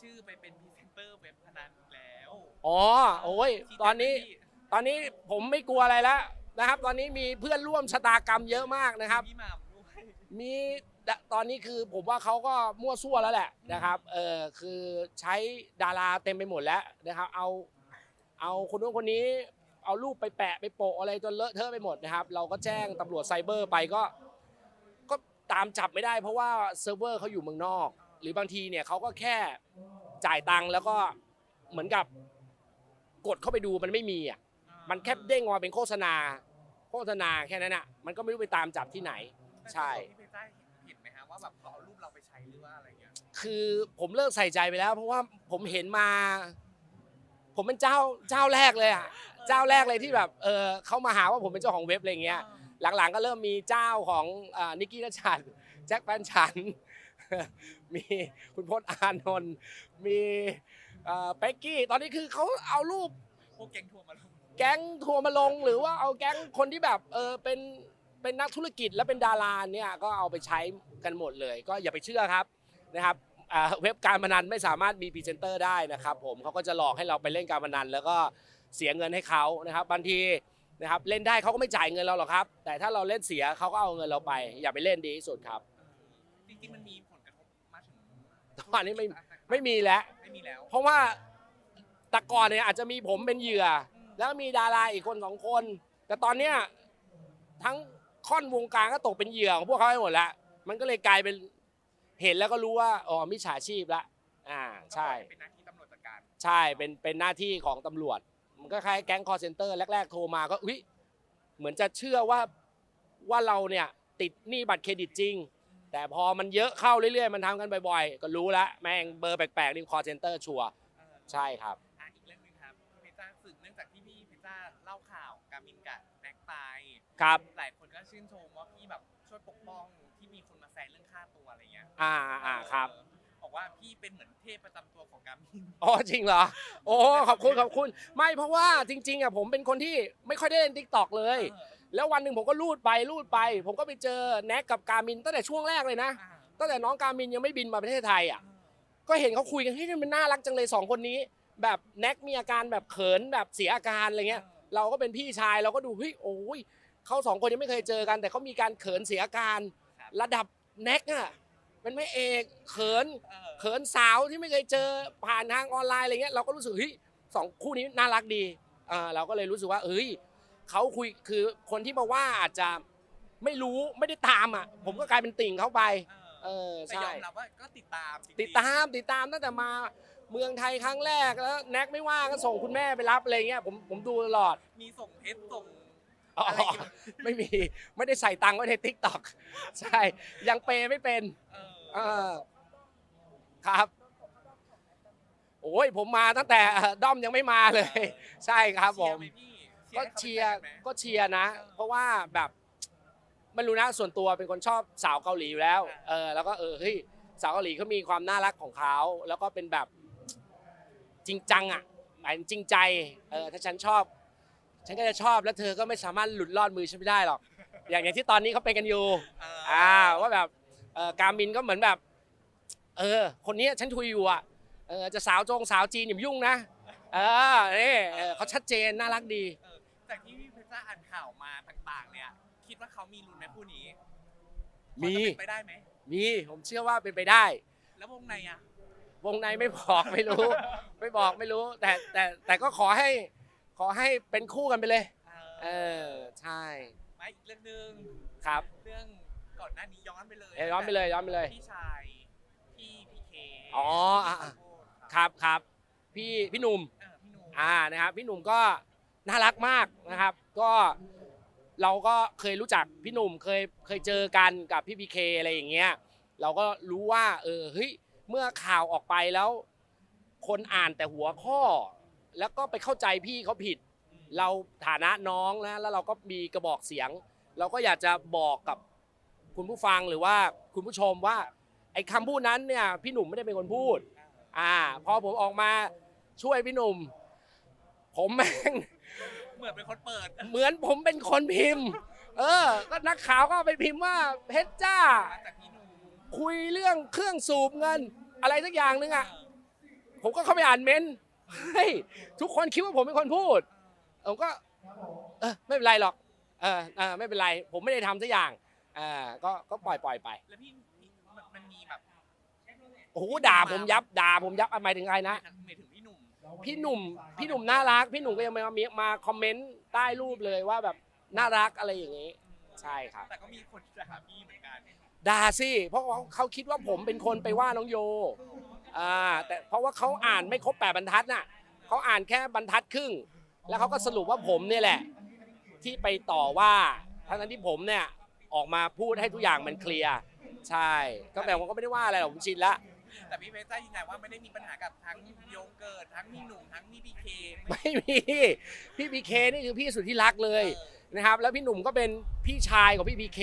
ชื่อไปเป็นพรีเซนเตอร์เว็บพนันอีกแล้วอ๋อโอ้ยชี้แจงตอนนี้หยตอนนี้ผมไม่กลัวอะไรแล้วนะครับ ตอนนี้มีเพื่อนร่วมชะตากรรมเยอะมากนะครับ พี่หม่ำด้วยมีตอนนี้คือผมว่าเขาก็มั่วซั่วแล้วแหละนะครับเออคือใช้ดาราเต็มไปหมดแล้วนะครับ เอาเอาคนนู้นคนนี้เอารูปไปแปะไปโปะอะไรจนเลอะเทอะไปหมดนะครับ เราก็แจ้งตำรวจไซเบอร์ไปก็ ก็ตามจับไม่ได้เพราะว่าเซิร์ฟเวอร์เขาอยู่เมืองนอก หรือบางทีเนี่ยเขาก็แค่จ่ายตังค์แล้วก็เหมือนกับกดเข้าไปดูมันไม่มีอะมันแค่เด้งออกมาเป็นโฆษณา โฆษณาแค่นั้นอะมันก็ไม่รู้ไปตามจับที่ไหน ใช่แต่พี่เพชรจ้าเห็นไหมฮะว่าแบบเขาเอารูปเราไปใช้หรือว่าอะไรเงี้ยคือผมเลิกใส่ใจไปแล้ว เพราะว่าผมเห็นมา ผมเป็นเจ้าเจ้าแรกเลยอะเจ้าแรกเลยที่แบบเออเขามาหาว่าผมเป็นเจ้าของเว็บอะไรเงี้ย หลังๆก็เริ่มมีเจ้าของอ่านิกกี้นัชชันแจ็คแฟนฉัน มีคุณพจน์อานนท์มีเอ่อเป็กกี้ ตอนนี้คือเขาเอารูปพวกแก๊งทัวร์มาลงแก๊งทัวร์มาลง หรือว่าเอาแก๊งคนที่แบบเออเป็นเป็นนักธุรกิจและเป็นดาราเนี่ยก็เอาไปใช้กันหมดเลย ก็อย่าไปเชื่อครับนะครับอ่าเว็บการพนันไม่สามารถมีพรีเซนเตอร์ได้นะครับผมเขาก็จะหลอกให้เราไปเล่นการพนัน แล้วก็เสียเงินให้เขานะครับบางทีนะครับเล่นได้เขาก็ไม่จ่ายเงินเราหรอกครับ แต่ถ้าเราเล่นเสียเขาก็เอาเงินเราไป อย่าไปเล่นดีที่สุดครับจริงๆ มันมีผลกระทบมาถึงตอนนี้ไม่ไม่มีแล้ว ไม่มีแล้วเพราะว่าแต่ก่อนเนี่ยอาจจะมีผมเป็นเหยื่อ แล้วมีดาราอีกคนสองคน แต่ตอนเนี้ยทั้งค่อนวงการก็ตกเป็นเหยื่อของพวกเขาไปหมดแล้วมันก็เลยกลายเป็นเห็นแล้วก็รู้ว่าอ๋อมิจฉาชีพละอ่าใช่ เป็นหน้าที่ตำรวจจัดการใช่เป็นเป็นหน้าที่ของตำรวจ มันก็คล้ายแก๊งคอร์เซนเตอร์แรก ๆ โทรมาก็อุ้ยเหมือนจะเชื่อว่าว่าเราเนี่ยติดหนี้บัตรเครดิตจริง แต่พอมันเยอะเข้าเรื่อยๆ มันทำกันบ่อยๆ ก็รู้แล้วแม่งเบอร์แปลกๆนี่คอร์เซนเตอร์ชัวร์เออใช่ครับ อะอีกเรื่องหนึงครับพี่เพชรจ้าสืบเนื่องจากที่พี่เพชรจ้าเล่าข่าวการมินกับแน็กไปครับ หลายคนก็ชื่นชมว่าพี่แบบช่วยปกป้องที่มีคนมาแซงเรื่องค่าตัวอะไรเงี้ยอ่าอ่าครับ เออบอกว่าพี่เป็นเหมือนเทพประจำตัวของการมิน อ๋อจริงเหรอ โอ้ขอบคุณขอบคุณ ไม่เพราะว่าจริงๆอะผมเป็นคนที่ไม่ค่อยได้เล่นทิกตอกเลย เออ แล้ววันหนึ่งผมก็ลูดไปลูดไป ผมก็ไปเจอแน็กกับการมินตั้งแต่ช่วงแรกเลยนะอ่าตั้งแต่น้องการมินยังไม่บินมาประเทศไทยอะก็เห็นเขาคุยกันเฮ้ยมันน่ารักจังเลยสองคนนี้ แบบแน็กมีอาการแบบเขินแบบเสียอาการอะไรเงี้ย เราก็เป็นพี่ชายเราก็ดูเฮ้ยโอ้ยเขาสองคนยังไม่เคยเจอกัน แต่เขามีการเขินเสียอาการครับระดับแน็กอะเป็นพระเอกเขินเออเขินสาวที่ไม่เคยเจอผ่านทางออนไลน์อะไรเงี้ยเราก็รู้สึกเฮ้ยสองคู่นี้น่ารักดีเออเราก็เลยรู้สึกว่าเอ้ย เขาคุยคือคนที่มาว่าอาจจะไม่รู้ไม่ได้ตามอะ ผมก็กลายเป็นติ่งเขาไป เออเออแต่ใช่ยอมรับว่าก็ติดตามจริงๆติดตามติดตามตั้งแต่มาเมืองไทยครั้งแรกแล้วแน็กไม่ว่าก็ส่งคุณแม่ไปรับอะไรเงี้ยผมผมดูตลอดมีส่งเพชรส่งอ๋ออะไรอย่างเงี้ยไม่มีไม่ได้ใส่ตังค์ไว้ในทิกตอกใช่ยังเปย์ไม่เป็น เอเอออครับ โอ้ยผมมาตั้งแต่ด้อมยังไม่มาเลย ใช่ครับผมเชียร์ไหพี่ ก็ให้ขาเชียร์ป็นแฟนไหมก็เชียร์นะ เพราะว่าแบบไม่รู้นะส่วนตัวเป็นคนชอบสาวเกาหลีอยู่แล้วเออแล้วก็เออเฮ้ยสาวเกาหลีเขามีความน่ารักของเขาแล้วก็เป็นแบบจริงจังอะหมายถึงจริงใจเออถ้าฉันชอบ ฉันก็จะชอบแล้วเธอก็ไม่สามารถหลุดรอดมือฉันไม่ได้หรอก อย่างอย่างที่ตอนนี้เขาเป็นกันอยู่เอออ่าว่าแบบเออการมินก็เหมือนแบบ เออ คนนี้ฉันคุยอยู่อะเออจะสาวจงสาวจีนอย่ามายุ่งนะ เออนี่เออเขาชัดเจนน่ารักดี เออจากที่พี่เพชรจ้าอ่านข่าวมาต่างๆ เนี่ย คิดว่าเขามีลุ้นไหมคู่นี้มี พอจะเป็นไปได้ไหม มีผมเชื่อว่าเป็นไปได้ แล้ววงในอะ วงในไม่บอกไม่รู้ ไม่บอกไม่รู้ แต่แต่แต่ก็ขอให้ ขอให้เป็นคู่กันไปเลย เอเอออใช่มาอีกเรื่องหนึงครับเรื่องก่อนหน้านี้ย้อนไปเลยเอ้ยย้อนไปเลยย้อนไปเลย พี่ชายพี่พีเคอ๋ออะอะ ครับครับ พี่พี่หนุ่มเออพี่หนุ่มอ่านะครับพี่หนุ่มก็น่ารักมากนะครับ ก็เราก็เคยรู้จักพี่หนุ่มเคยเคยเจอกันกับพี่พีเคอะไรอย่างเงี้ยเราก็รู้ว่า เออเฮ้ยเมื่อข่าวออกไปแล้ว คนอ่านแต่หัวข้อ แล้วก็ไปเข้าใจพี่เขาผิด เราฐานะน้องนะแล้วเราก็มีกระบอกเสียง เราก็อยากจะบอกกับคุณผู้ฟังหรือว่าคุณผู้ชมว่าไอ้คำพูดนั้นเนี่ยพี่หนุ่มไม่ได้เป็นคนพูด อ่าพอผมออกมา ช่วยพี่หนุ่ม ผมแม่ง เหมือนเป็นคนเปิด เหมือนผมเป็นคนพิมพ์ เออ ก็นักข่าวก็ไปพิมพ์ว่าเพชรจ้ามาจากพี่หนุ่มคุยเรื่องเครื่องสูบเงิน อะไรสักอย่างนึงอะเผมก็เข้าไปอ่านเมนต์เฮ้ยทุกคนคิดว่าผมเป็นคนพูด ผมก็เออไม่เป็นไรหรอก เออเออไม่เป็นไร ผมไม่ได้ทำสักอย่างเออก็ก็ปล่อยปล่อยไป แล้วพี่พี่มันมันมีแบบโอ้โหด่าผมยับด่าผมยับหมายถึงใครนะ หมายถึง พี่หนุ่มพี่หนุ่มน่ารัก พี่หนุ่มก็ยังมามาคอมเมนต์ใต้รูปเลยว่าแบบน่ารักอะไรอย่างนี้ ใช่ครับ แต่ก็มีคนด่าพี่เหมือนกันด่าสิเพราะว่าเขาคิดว่าผมเป็นคนไปว่าน้องโยอ่าแต่เพราะว่าเขาอ่านไม่ครบแปดบรรทัดน่ะเขาอ่านแค่บรรทัดครึ่ง แล้วเขาก็สรุปว่าผมเนี่ยแหละ ที่ไปต่อว่าทั้งนั้นที่ผมเนี่ยออกมาพูดให้ทุกอย่างมันเคลียร์ใช่ก็แบบว่าก็ไม่ได้ว่าอะไรหรอกผมชินละ แต่พี่เพชรจ้ายืนยันว่าไม่ได้มีปัญหากับทั้งโยเกิร์ตทั้งพี่หนุ่มทั้งพี่พีเคไม่มีพี่พีเคนี่คือพี่สุดที่รักเลยนะครับแล้วพี่หนุ่มก็เป็นพี่ชายของพี่พีเค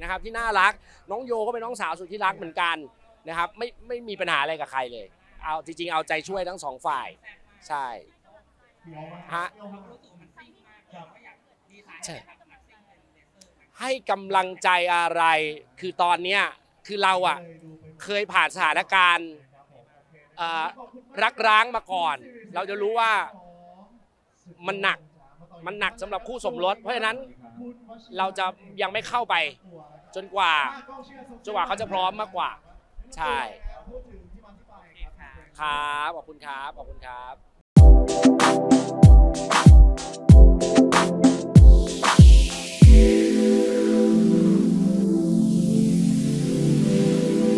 นะครับที่น่ารัก น้องโยก็เป็นน้องสาวสุดที่รักเหมือนกันนะครับไม่ไม่มีปัญหาอะไรกับใครเลย เอาจริงๆเอาใจช่วยทั้งสองฝ่าย ใช่ฮะใช่ให้กำลังใจอะไรคือตอนเนี้ยคือเราอะ เคยผ่านสถานการณ์รักร้างมาก่อน เราจะรู้ว่ามันหนักมันหนักสำหรับคู่สมรส เพราะฉะนั้นเราจะยังไม่เข้าไป จนกว่าจนกว่าเขาจะพร้อมมากกว่า ใช่คค่ะครับขอบคุณครับขอบคุณครับ